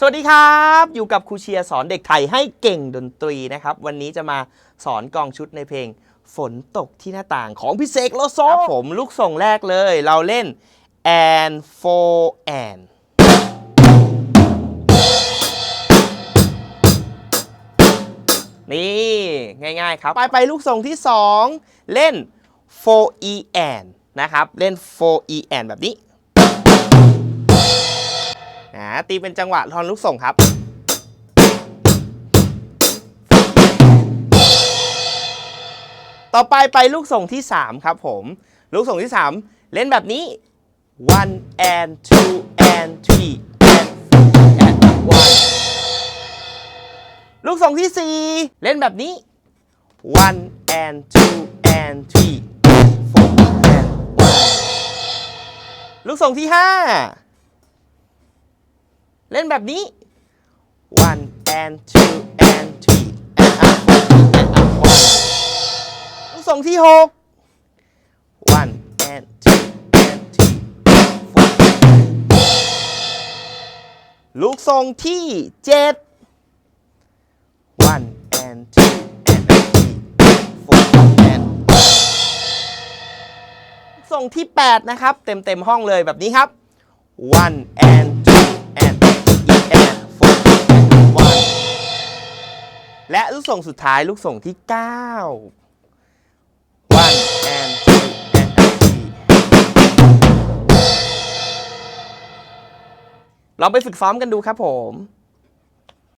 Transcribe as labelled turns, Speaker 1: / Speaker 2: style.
Speaker 1: สวัสดีครับ อยู่กับครูเชียร์สอนเด็กไทยให้เก่งดนตรีนะครับ วันนี้จะมาสอนกองชุดในเพลง ฝนตกที่หน้าต่างของพี่เสกโลโซครับผมลูกส่งแรกเลย เราเล่น and for and นี่ ง่ายๆครับ ไปไปลูกส่งที่ 2 เล่น for e and นะครับ เล่น for e and แบบนี้ อ่าตีเป็นจังหวะทอนลูกส่งครับ ต่อไปไปลูกส่งที่ 3 ครับผม ลูกส่งที่ 3 เล่นแบบนี้ one and two and three and four and one ลูกส่งที่ 4 เล่นแบบนี้ one and two and three and four and one ลูกส่งที่ 5 เล่นแบบนี้ one and two and three and up and up one ลูกส่งที่6 one and two and three and four ลูกส่งที่7 one and two and three and four and ส่งที่8นะครับ เต็มเต็มห้องเลยแบบนี้ครับ one and two and และลูกส่งสุดท้ายลูกส่งที่ 9 one and two and three ลองไปฝึกซ้อมกันดูครับผม